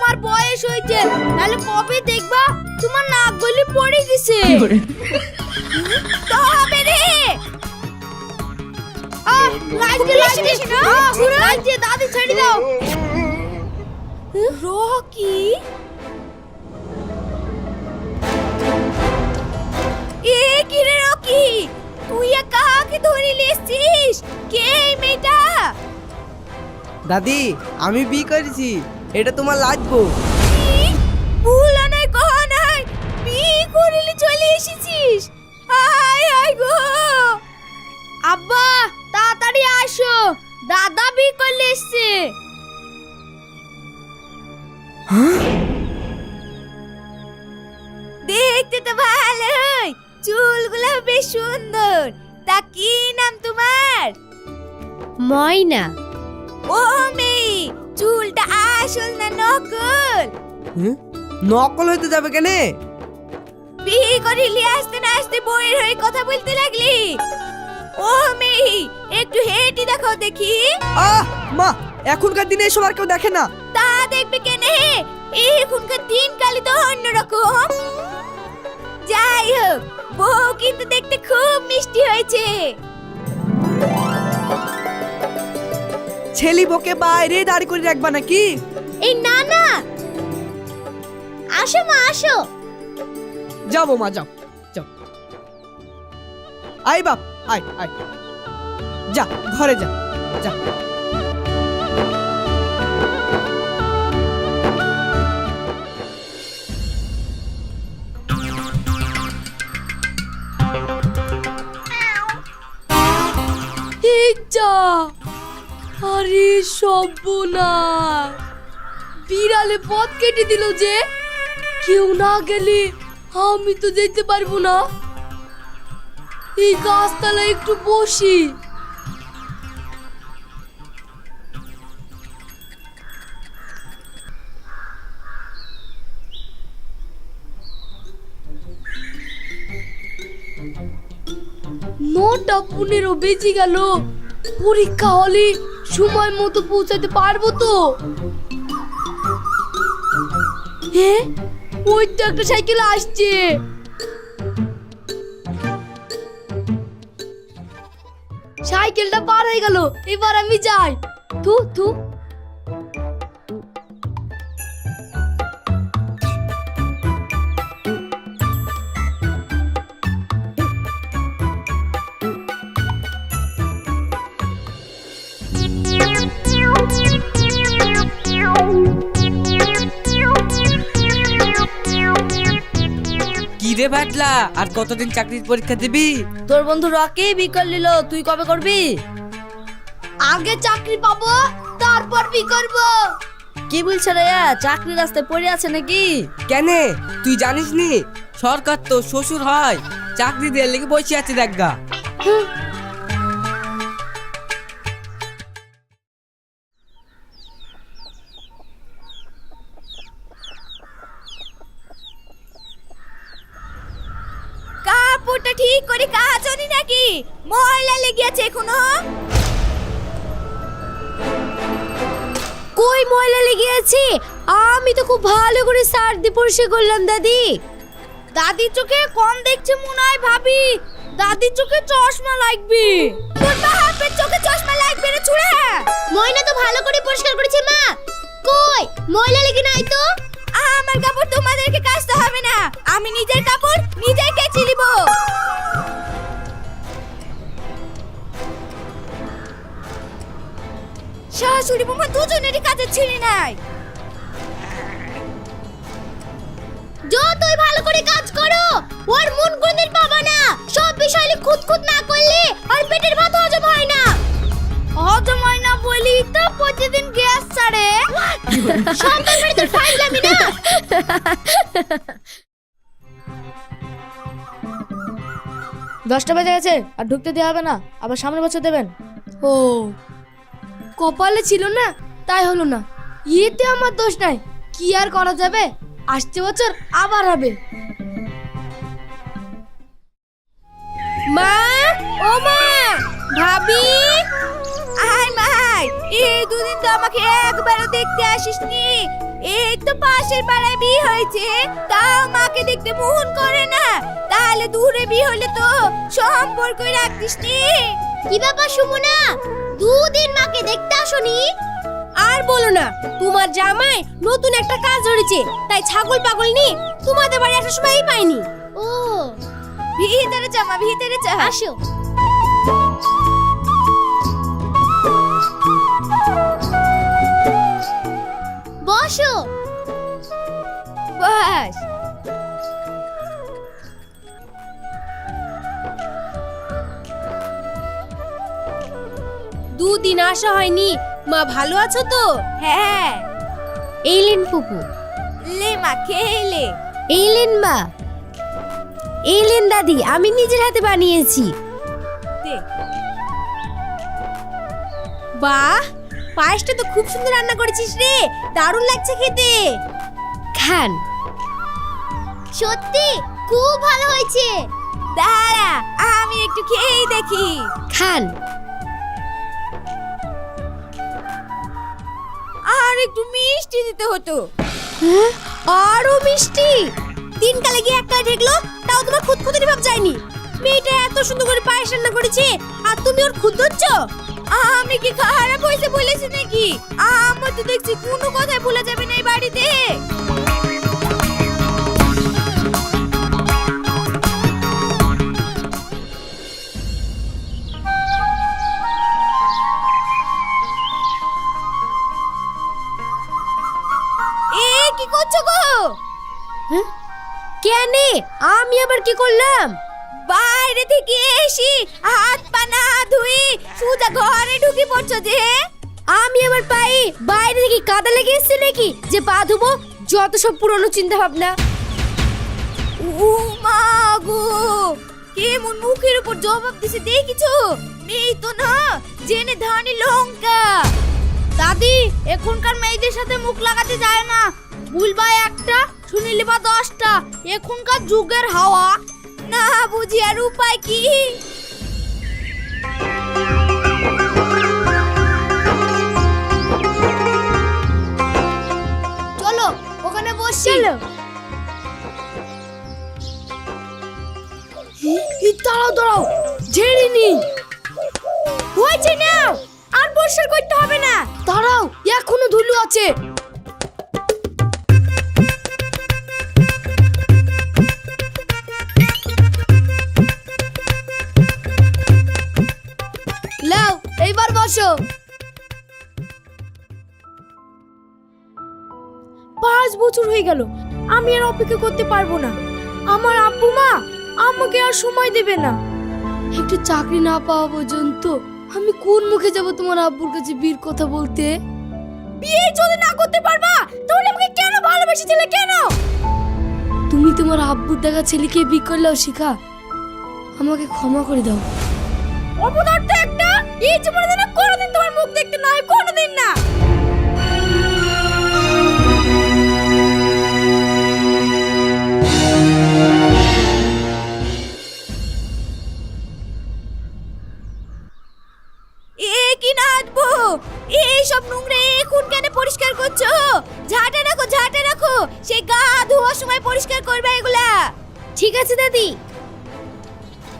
তোমার বয়স হয়েছে তাহলে কবে দেখবা? তোমার নাক গলি পড়ে গেছে। তো হবে রে। আহ, লাগছে, লাগছে। আহ, লাগছে, দাদি ছেড়ে দাও। রকি এ কি রে রকি? তুই এ কাকে ধরে কে এই মেয়েটা? দাদি আমি বি করেছি। এটা তোমার লাগবো। কি? ভুল নয় কহ নাই। বিয়ে করিলে চলে এসেছিস। আয় আয় গো। আব্বা তাড়াতাড়ি আসো। দাদা বিয়ে করলে এসছে। দেখতে তো ভালোই। চুলগুলো বেশ সুন্দর। তা কি নাম তোমার? ময়না। নকল? নকল হইতে যাবে কেনে? বিয়ে করে নিয়ে আসতে না আসতে বইয়ের হয়ে কথা বলতে লাগলি। ও মেয়ে একটু হেঁটে দেখাও দেখি। আহ মা এখনকার দিনে এসব আর কেউ দেখে না। তা দেখবে কেনে? এখনকার দিন কালি তো অন্যরকম। যাই হোক বউ কিন্তু দেখতে খুব মিষ্টি হয়েছে। ছেলি বকে বাইরে দাঁড়ি করে রাখবা নাকি? এই না না। আসো মা আসো। যাব মা যাও যাও। আই বাপ আয় আয়। যা ঘরে যা যা। এই যা। আরে সর্বনাশ। বিড়ালে পথ কেটে দিল যে। কেউ না গেলে আমি তো যেতে পারব না। এই গাছতলায় একটু বসি। নটা পনেরো বেজে গেল। পরীক্ষা হলে সময় মতো পৌঁছাতে পারব তো? হ্যাঁ ওই তো একটা সাইকেল আসছে। সাইকেলটা পার হয়ে গেল, এবার আমি যাই। থু তু কি রে ভাটলা আর কতদিন চাকরির পরীক্ষা দিবি? তোর বন্ধু রকি বিকল নিল তুই কবে করবি? আগে চাকরি পাবো তারপর বি করব। কি বলছ রে চাকরি রাস্তায় পড়ে আছে নাকি? কেনে? তুই জানিস নি সরকার তো শ্বশুর হয় চাকরি দেওয়ার লেগে বসে আছে দেখা ঠিক করে কাচনি নাকি? ময়লা লেগে আছে এখনও। কই ময়লা লেগে আছে আমি তো খুব ভালো করে সার দিয়ে পরিষ্কার করলাম, দাদি। দাদির চোখে কম দেখছে মনে হয় ভাবি। দাদির চোখে চশমা লাগবে। তোর বাপের চোখে চশমা লাগবে রে ছুড়ে ময়না তো ভালো করে পরিষ্কার করেছে, মা। কই, ময়লা লেগে নাই তো? আমার কাপড় তোমাদেরকে কাচতে হবে না। আমি নিজের কাপড় নিজেই কেচে নিব। শাশুড়ি বৌমা দুজনেরই কাজে ছিঁড়ে নাই। যতই ভালো করে কাজ করো, ওর মন কোনদিন পাবা না। সব বিষয় খুদ না করলে আর পেটের ভাত হজম হয় না। হজম হয় না বলি তো প্রতিদিন তোর ফাইজলামি না। দশটা বেজে গেছে আর ঢুকতে দেওয়া হবে না। আবার সামনের বছর দেবেন। ও কপালে ছিল না তাই হলো না। ইয়েতে আমার দোষ নাই। কি আর করা যাবে? আসছে বছর আবার হবে। মা ও মা ভাবি। এই দুদিন তো আমাকে একবারও দেখতে আসিসনি। এই তো পাশের পাড়ায় বিয়ে হয়েছে। তাও মাকে দেখতে মন করে না। তাহলে দূরে বিয়ে হলে তো সম্পর্কই রাখতিস নি কি ব্যাপার সুমনা? দুদিন মাকে দেখতে আসনি? আর বলো না তোমার জামাই নতুন একটা কাজ ধরেছে। তাই ছাগল পাগল নি তোমাদের বাড়ি আসার সময়ই পাইনি। ও। ভিতরে জামা ভিতরে চা আসো। বসো বস। দুদিন আসা হয়নি। মা ভালো আছো তো? হ্যাঁ। এইলেন ফুপু। লে মা খেলে এইলেন মা। এইলেন দাদি আমি নিজের হাতে বানিয়েছি। বাহ! পায়েসটা তো খুব সুন্দর রান্না করেছিস রে। দারুণ লাগছে খেতে। খান। সত্যি? খুব ভালো হয়েছে। দাঁড়া আমি একটু খেয়েই দেখি। খান। আর একটু মিষ্টি দিতে হতো। আরও মিষ্টি? তিন কালে গিয়ে একটা ঢেকলো তাও তোমার খুদ খুদখুদির ভাব যায়নি। মেয়েটা এত সুন্দর করে পায়েস রান্না করেছে আর তুমি ওর খুদ ধরছ? আমি কি খারাপ হয়েছে বলেছি নাকি? আমার তো দেখছি কোনো কথাই ভুলে যাবে না এই বাড়িতে। কি করছ গো? কেনে? আমি আবার কি করলাম? বাইরে থেকে এসি হাত পা না ধুই সুজা ঘরে ঢুকে পড়ছো যে? আমি আবার পাই বাইরে থেকে কাদা লেগে এসছে নাকি? যে পা ধুবো, যত সব পুরনো চিন্তা ভাবনা ও মা গো, কেমন মুখের উপর জবাব দিছে দেখিছো? মেয়ে তো না, জেনে ধানি লঙ্কা। দাদি, এখনকার মেয়েদের সাথে মুখ লাগাতে যায় না। ভুলবা একটা, শুনিলি বা দশটা। এখনকার যুগের হাওয়া। না বুঝি আর উপায় কি? চলো ওখানে বসছি দাঁড়াও দাঁড়াও ঝেড়ে নি হয়েছে নাও আর পরিষ্কার করতে হবে না। দাঁড়াও এখনও ধুলো আছে। বছর হয়ে গেল। আমি আর অপেক্ষা করতে পারব না। আমার আব্বু মা আমাকে আর সময় দেবে না। একটু চাকরি না পাওয়া পর্যন্ত আমি কোন মুখে যাব তোমার আব্বুর কাছে বীর কথা বলতে? বিয়ে যদি না করতে পারবা তাহলে আমাকে কেন ভালোবেসেছিলে কেন? তুমি তোমার আব্বুর দেখা ছেলেকে বিয়ে করলেও শিখা। আমাকে ক্ষমা করে দাও। অপদার্থ একটা এই জীবনে কোনোদিন তোমার মুখ দেখতে না হয় কোনোদিন না। এই সব নোংরা এখন কেন পরিষ্কার করছ? ঝাঁটে রাখো ঝাঁটে রাখো। সেই গা ধোয়ার সময় পরিষ্কার করবে এগুলা। ঠিক আছে, দাদি।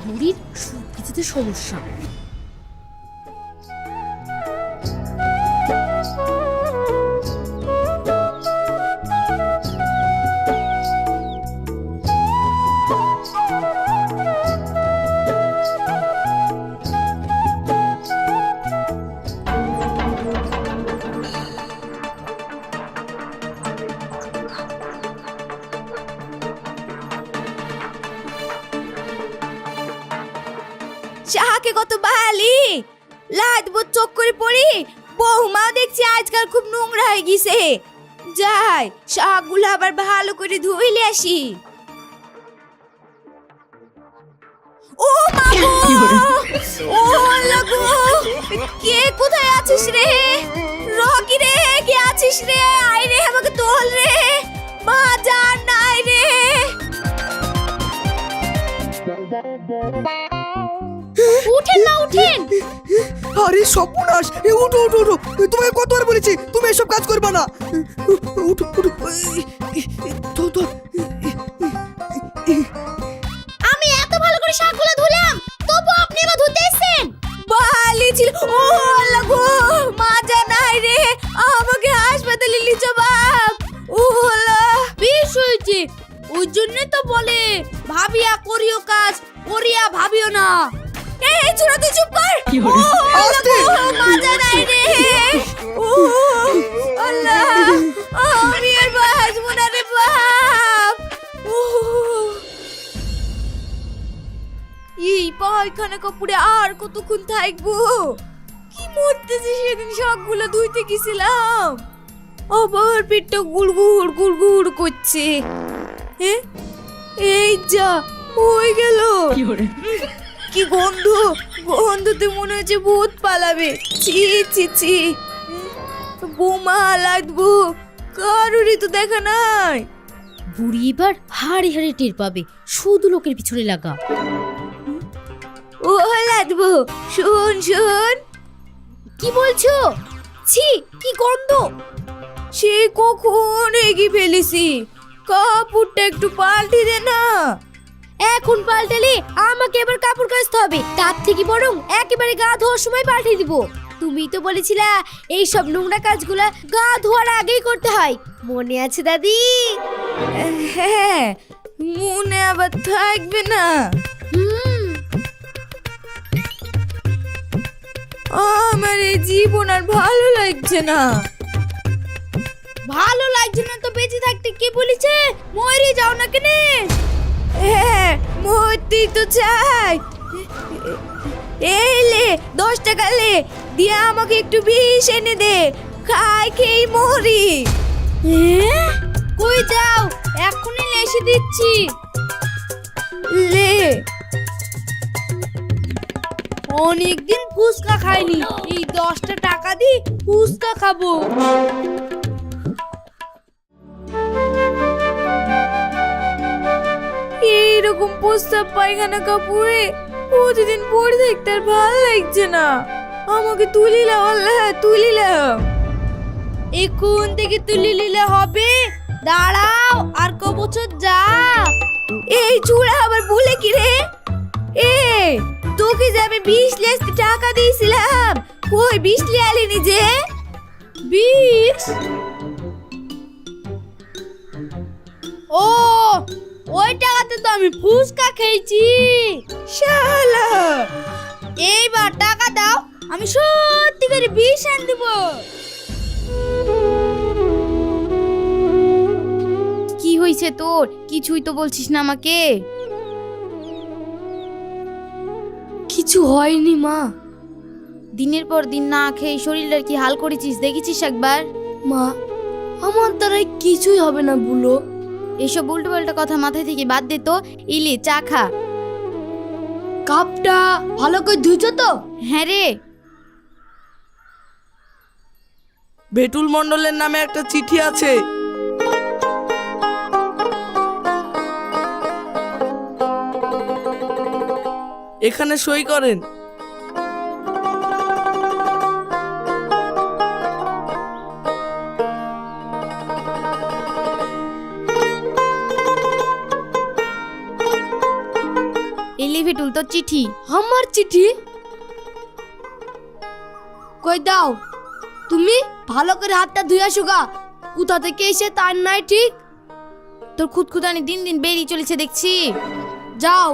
বুড়ির কিছুতে সমস্যা। শাহকে কত বালি লাদ চোখ করে পড়ি বৌমা দেখছি আজকাল খুব নোংরা হয়ে গেছে। যাই শাকগুলো আবার ভালো করে ধুইলে আসি। ও মা ও কে কোথায় আছিস রে? রকি রে কে আছিস রে? আয় রে আমাকে তোল রে! মা জান নাই রে! উঠেন না উঠেন। আরে সর্বনাশ এ উঠো উঠো উঠো। তোমাকে কতবার বলেছি তুমি এসব কাজ করবে না। উঠো উঠো তো তো আমি এত ভালো করে শাকগুলো ধুলাম তবু আপনি এবার ধুতে এসেছেন? বালি ছিল। ও আল্লাহ গো মাজা নাই রে। আমাকে হাসপাতালে নিচো বাপ। ও আল্লাহ। বেশ হয়েছে। ওই জন্য তো বলে ভাবিয়া করিও কাজ করিয়া ভাবিও না। এই ছোড়া তুই চুপ কর। ও আল্লাহ আস্তে। গো নাই রে। ও আল্লাহ আমি আর বাঁচবো না রে বাপ। এই পায়খানা কাপড়ে আর কতক্ষণ থাকব? কি মরতেছে সেদিন সবগুলো ধুইতে গেছিলাম। আবার পেটটা গুড়গুড় গুড়গুড় করছে। হ্যাঁ এই যা হয়ে গেল। কি গন্ধ? গন্ধতে মনে হচ্ছে ভূত পালাবে। ছি ছি ছি। বোমা লাগবো কারোরই তো দেখা নাই। বুড়ি এবার হাড়ি হাড়ি টের পাবে। শুধু লোকের পিছনে লাগা। ও লাগবো শোন শোন। কি বলছো? ছি কি গন্ধ? সে কখন এগিয়ে ফেলেছি? কাপড়টা একটু পাল্টে দে না। এখন পাল্টালে আমাকে এবার কাপড় কাচতে হবে। তার থেকে বরং একেবারে গা ধোয়ার সময় পাল্টে দিব। তুমি তো বলেছিলা এই সব নোংরা কাজগুলো গা ধোয়ার আগেই করতে হয়। মনে আছে দাদি? হ্যাঁ মনে আবার থাকবে না। হুম। আমার এই জীবন আর ভালো লাগছে না। ভালো লাগছে না তো বেঁচে থাকতে কে বলেছে? মরে যাও না কেনে। মরতেই তো চাই। এই লে, দশ টাকা লে, দিয়ে আমাকে একটু বিষ এনে দে। খাই খেয়ে মরি। কই যাও, এখনই এসে দিচ্ছি। লে। অনেকদিন ফুচকা খাইনি, এই দশটা টাকা দিয়ে ফুচকা খাব। এইরকম প্রস্তাব পায়খানা কাপড়ে প্রতিদিন পরে দেখতে আর ভালো লাগছে না। আমাকে তুলিলাম আল্লাহ তুলিলাম এখন থেকে তুলি নিলে হবে। দাঁড়াও, আর ক বছর যা। এই চূড়া আবার বলে কি রে? এ, তোকে যে আমি বিশ লেস টাকা দিয়েছিলাম, কই বিশ লিয়ে আলিনি যে বিশ? ও ওই টাকাতে তো আমি ফুচকা খেয়েছি। শালা! এইবার টাকা দাও আমি সত্যি করে বিষ আন দেব। কি হয়েছে তোর? কিছুই তো বলছিস না আমাকে। কিছু হয়নি মা। দিনের পর দিন না খেয়ে শরীরটার কি হাল করেছিস? দেখেছিস একবার? মা আমার দ্বারাই কিছুই হবে না বুলো। এসব উল্টো পাল্টা কথা মাথায় থেকে বাদ দে তো। ইলি চা খা। কাপটা ভালো করে ধুইছো তো? হ্যাঁ রে। ভেটুল মণ্ডলের নামে একটা চিঠি আছে। এখানে সই করেন। ইলি ভিটুল তো চিঠি আমার চিঠি কই দাও তুমি ভালো করে হাতটা ধুয়ে আসো কোথা থেকে এসে তার নাই ঠিক তোর খুদখুদানি দিন দিন বেরিয়ে চলেছে দেখছি যাও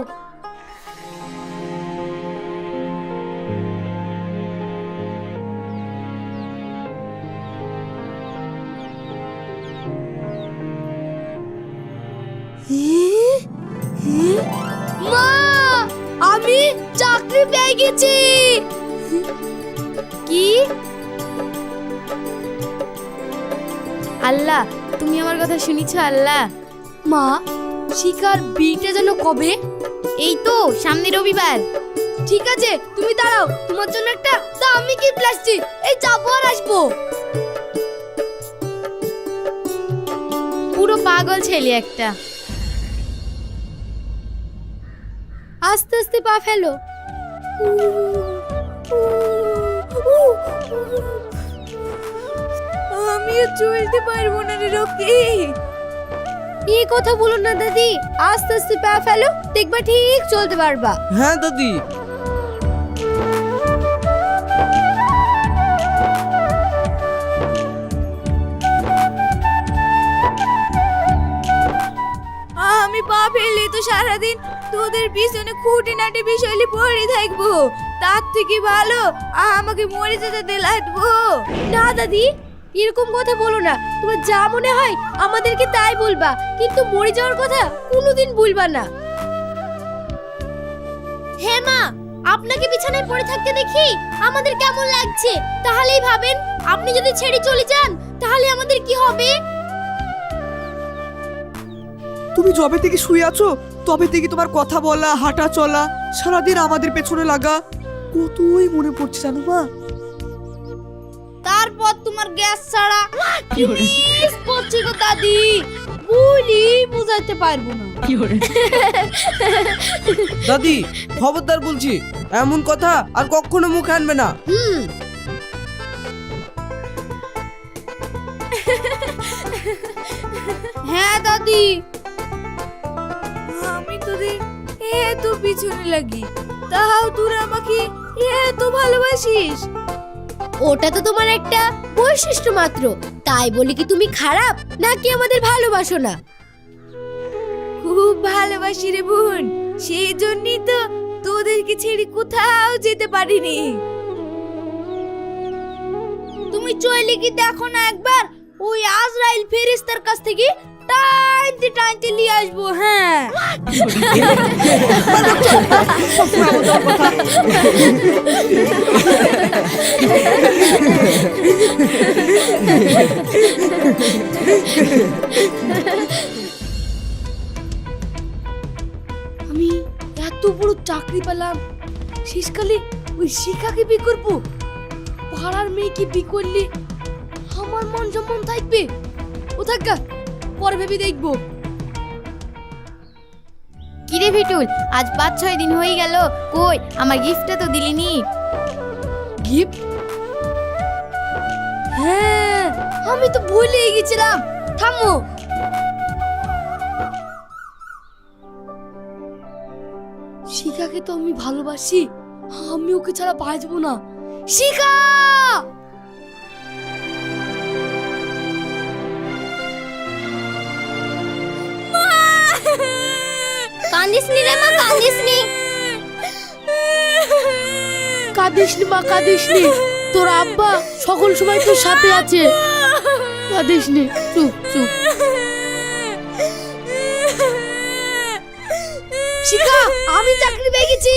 মা চাকরি পেয়ে গেছি। কি? আল্লাহ, তুমি আমার কথা শুনিছ, আল্লাহ। মা, শিকার বিটা যেন কবে? এই তো, সামনে রবিবার। ঠিক আছে, তুমি দাঁড়াও, তোমার জন্য একটা দামি কি প্লাস্টিক এই যাব আর আসব। পুরো পাগল ছেলে একটা। আস্তে আস্তে পা ফেলো। আমিও চলতে পারব না রে রকি। এই কথা বলো না দাদি। আস্তে আস্তে পা ফেলো দেখবা ঠিক চলতে পারবা। হ্যাঁ দাদি। আমি পা ফেললে তো সারাদিন। তোদের পিছনে খুঁটিনাটি বিষয় নিয়ে পড়ে থাকব। তার থেকে ভালো আমাকে মরে যেতে দে লাগবো না দাদি এরকম কথা বলো না। তোমার যা মনে হয় আমাদেরকে তাই বলবা। কিন্তু মরে যাওয়ার কথা কোনোদিন বলবা না। হ্যাঁ মা আপনাকে বিছানায় পড়ে থাকতে দেখি আমাদের কেমন লাগছে। তাহলেই ভাবেন আপনি যদি ছেড়ে চলে যান তাহলে আমাদের কি হবে? তুমি যবে থেকে শুয়ে আছো তবে থেকে তোমার কথা বলা হাঁটা চলা সারাদিন আমাদের পেছনে লাগা। কতই মনে পড়ছে জানো মা? তারপর তোমার গ্যাস ছাড়া মিস করছি গো দাদি? বলি বুঝাইতে পারব না। দাদি খবরদার বলছি এমন কথা আর কখনো মুখে আনবে না। হুম। হ্যাঁ দাদি আমি এত পিছনে লাগি তাও তোরা আমাকে এত ভালোবাসিস। ওটা তো তোমার একটা বৈশিষ্ট্য মাত্র তাই বলি কি তুমি খারাপ নাকি আমাদের ভালোবাসো না? খুব ভালোবাসি রে বোন সেই জন্যই তো তোদেরকে ছেড়ে কোথাও যেতে পারিনি। তুমি চলে কি দেখো না একবার আজরাইল কাছ থেকে টাইনতে টাইনতে নিয়ে আসব হ্যাঁ। আমি এত বড় চাকরি পেলাম, শেষকালে ওই শিখাকে বিয়ে করব। পাড়ার মেয়েকে বিয়ে করলে আমার মন যেমন থাকবে ও থাকা পরে ভেবে দেখব। কিরে ভিটুল আজ পাঁচ ছয় দিন হয়ে গেল। কই আমার গিফটটা তো দিলিনি। গিফট হ্যাঁ আমি তো ভুলেই গেছিলাম। থামো। শিখাকে তো আমি ভালোবাসি আমি ওকে ছাড়া বাঁচবো না। শিখা! কান্দিস রে মা মা তোর আব্বা সকল সময় তোর সাথে আছে। কাঁদিস নি চুপ চুপ। শিখা, আমি চাকরি পেয়ে গেছি।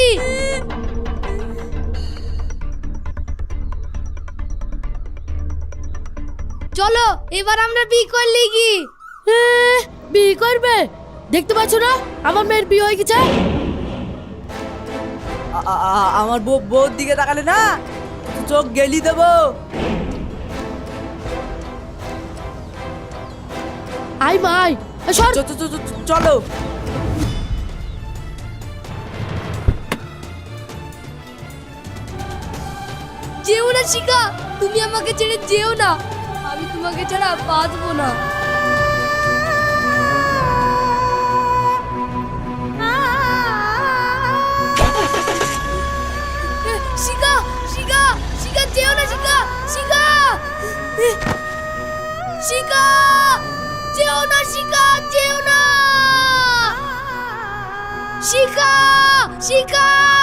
চলো, এবার আমরা বিয়ে করলে কি? বিয়ে করবে? দেখতে পাচ্ছ না? আমার মেয়ের বিয়ে হয়ে গেছে। আমার বউ বউর দিকে তাকালে না? চোখ গেলি দেবো। আই মাই চলো। যেও না শিখা তুমি আমাকে ছেড়ে যেও না। আমি তোমাকে ছাড়া বাঁচবো না। শিখা! যেও না শিকা যেও না! শিকা শিখা!